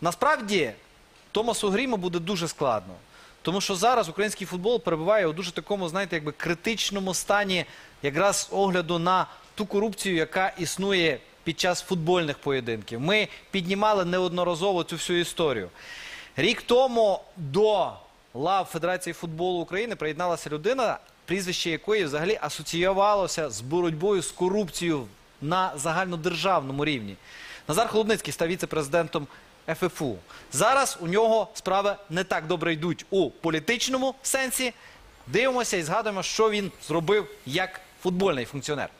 Насправді, Томасу Гріму буде дуже складно. Тому що зараз український футбол перебуває у дуже такому, знаєте, якби критичному стані якраз огляду на ту корупцію, яка існує під час футбольних поєдинків. Ми піднімали неодноразово цю всю історію. Рік тому до лав Федерації футболу України приєдналася людина, прізвище якої взагалі асоціювалося з боротьбою з корупцією на загальнодержавному рівні. Назар Холодницький став віце-президентом ФФУ. Зараз у нього справи не так добре йдуть у політичному сенсі. Дивимося і згадуємо, що він зробив як футбольний функціонер.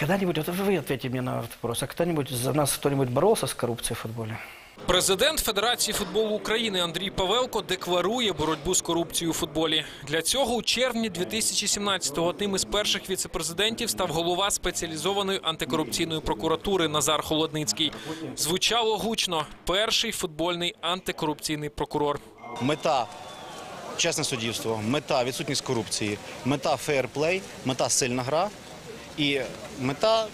Когда-нибудь, вот вы ответьте мне на этот вопрос, а кто-нибудь за нас кто-нибудь боролся с коррупцией в футболе? Президент Федерації футболу України Андрій Павелко декларує боротьбу з корупцією у футболі. Для цього у червні 2017-го одним із перших віцепрезидентів став голова спеціалізованої антикорупційної прокуратури Назар Холодницький. Звучало гучно перший футбольний антикорупційний прокурор. Мета чесне суддівство, мета відсутність корупції, мета фейерплей, мета сильна гра і мета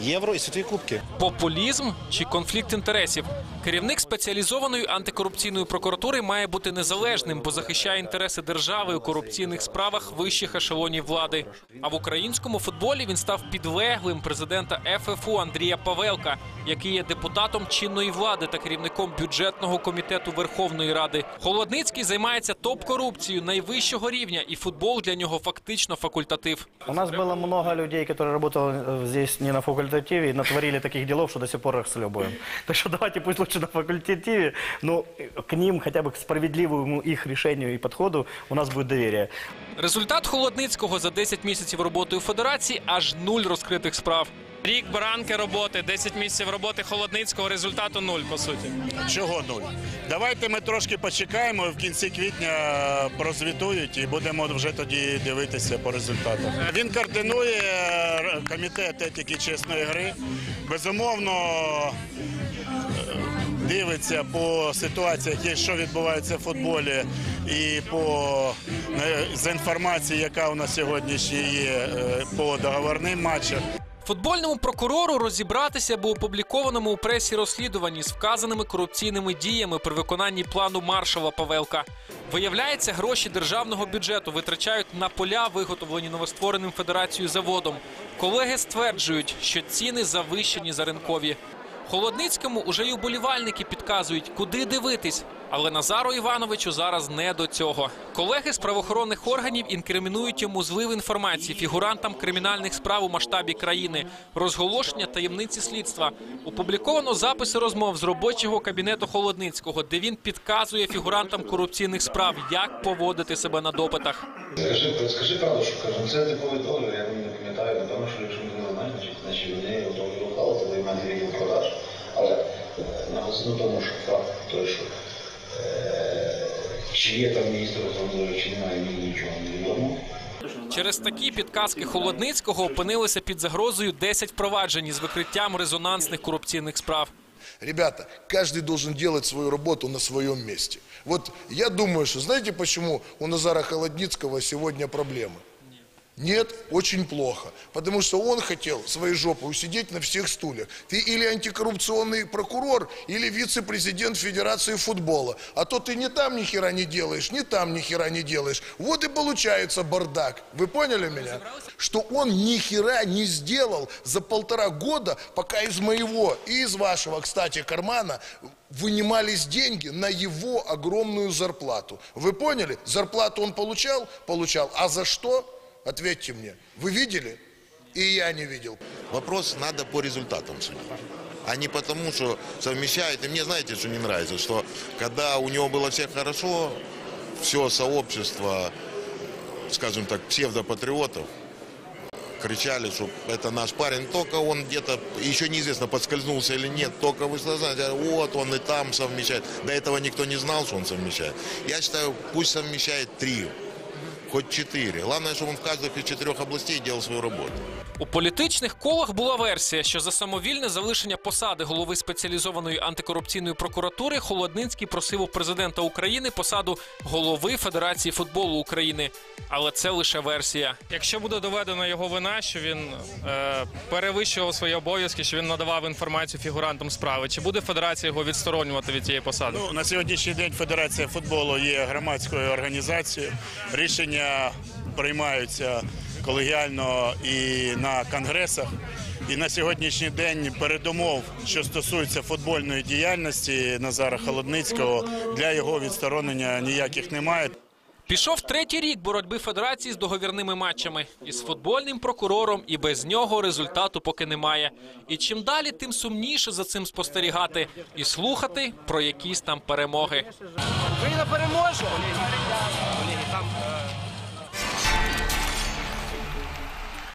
євро і світові кубки. Популізм чи конфлікт інтересів? Керівник спеціалізованої антикорупційної прокуратури має бути незалежним, бо захищає інтереси держави у корупційних справах вищих ешелонів влади. А в українському футболі він став підлеглим президента ФФУ Андрія Павелка, який є депутатом чинної влади та керівником бюджетного комітету Верховної Ради. Холодницький займається топ-корупцією найвищого рівня, і футбол для нього фактично факультатив. У нас было много людей, которые работали э, здесь не на факультативе и натворили таких делов, что до сих пор их слебуем. Так что давайте пусть лучше на факультативе, но э, к ним хотя бы к справедливому их решению и подходу у нас будет доверие. Результат Холодницького за 10 місяців роботи у федерації аж нуль розкритих справ. Рік баранки роботи, 10 місяців роботи Холодницького, результату нуль, по суті. Чого нуль? Давайте ми трошки почекаємо, в кінці квітня прозвітують і будемо вже тоді дивитися по результатах. Він координує е, комітет етики чесної гри. Безумовно, е, дивиться по ситуаціях, що відбувається в футболі, і по е, за інформацією, яка у нас сьогодні ще є по договорним матчам. Футбольному прокурору розібратися бо опублікованому у пресі розслідуванні з вказаними корупційними діями при виконанні плану маршала Павелка. Виявляється, гроші державного бюджету витрачають на поля, виготовлені новоствореним федерацією заводом. Колеги стверджують, що ціни завищені за ринкові. Холодницькому уже й уболівальники підказують, куди дивитись. Але Назару Івановичу зараз не до цього. Колеги з правоохоронних органів інкримінують йому злив інформації фігурантам кримінальних справ у масштабі країни, розголошення таємниці слідства. Опубліковано записи розмов з робочого кабінету Холодницького, де він підказує фігурантам корупційних справ, як поводити себе на допитах. Скажи, скажи правду, що кажу. Це типовий договір, я не пам'ятаю, напевно, що якщо не знаємо, значить, вони договір уклали, це в мене відділ продаж. Але е, наголосимо тому, що факт той, що е, чи є там міністр охорони, чи немає, мені нічого не відомо. Через такі підказки Холодницького опинилися під загрозою 10 впроваджень з викриттям резонансних корупційних справ. Ребята, каждый должен делать свою работу на своем месте. Вот я думаю, что знаете, почему у Назара Холодницкого сегодня проблемы? Нет, очень плохо. Потому что он хотел своей жопой усидеть на всех стульях. Ты или антикоррупционный прокурор, или вице-президент Федерации футбола. А то ты ни там ни хера не делаешь, ни там ни хера не делаешь. Вот и получается бардак. Вы поняли меня? Что он ни хера не сделал за полтора года, пока из моего и из вашего, кстати, кармана вынимались деньги на его огромную зарплату. Вы поняли? Зарплату он получал? Получал. А за что? Ответьте мне. Вы видели? И я не видел. Вопрос надо по результатам судить. А не потому, что совмещает. И мне знаете, что не нравится, что когда у него было все хорошо, все сообщество, скажем так, псевдопатриотов, кричали, что это наш парень, только он где-то, еще неизвестно, подскользнулся или нет, только вышла, знаете, вот он и там совмещает. До этого никто не знал, что он совмещает. Я считаю, пусть совмещает три хоть четыре. Главное, чтобы он в каждой из четырех областей делал свою работу. У політичних колах була версія, що за самовільне залишення посади голови спеціалізованої антикорупційної прокуратури Холодницький просив у президента України посаду голови Федерації футболу України. Але це лише версія. Якщо буде доведена його вина, що він е, перевищував свої обов'язки, що він надавав інформацію фігурантам справи, чи буде федерація його відсторонювати від цієї посади? Ну, на сьогоднішній день Федерація футболу є громадською організацією. Рішення приймаються колегіально і на конгресах. І на сьогоднішній день передумов, що стосується футбольної діяльності Назара Холодницького, для його відсторонення ніяких немає. Пішов третій рік боротьби федерації з договірними матчами із футбольним прокурором, і без нього результату поки немає. І чим далі, тим сумніше за цим спостерігати і слухати про якісь там перемоги. Україна переможе!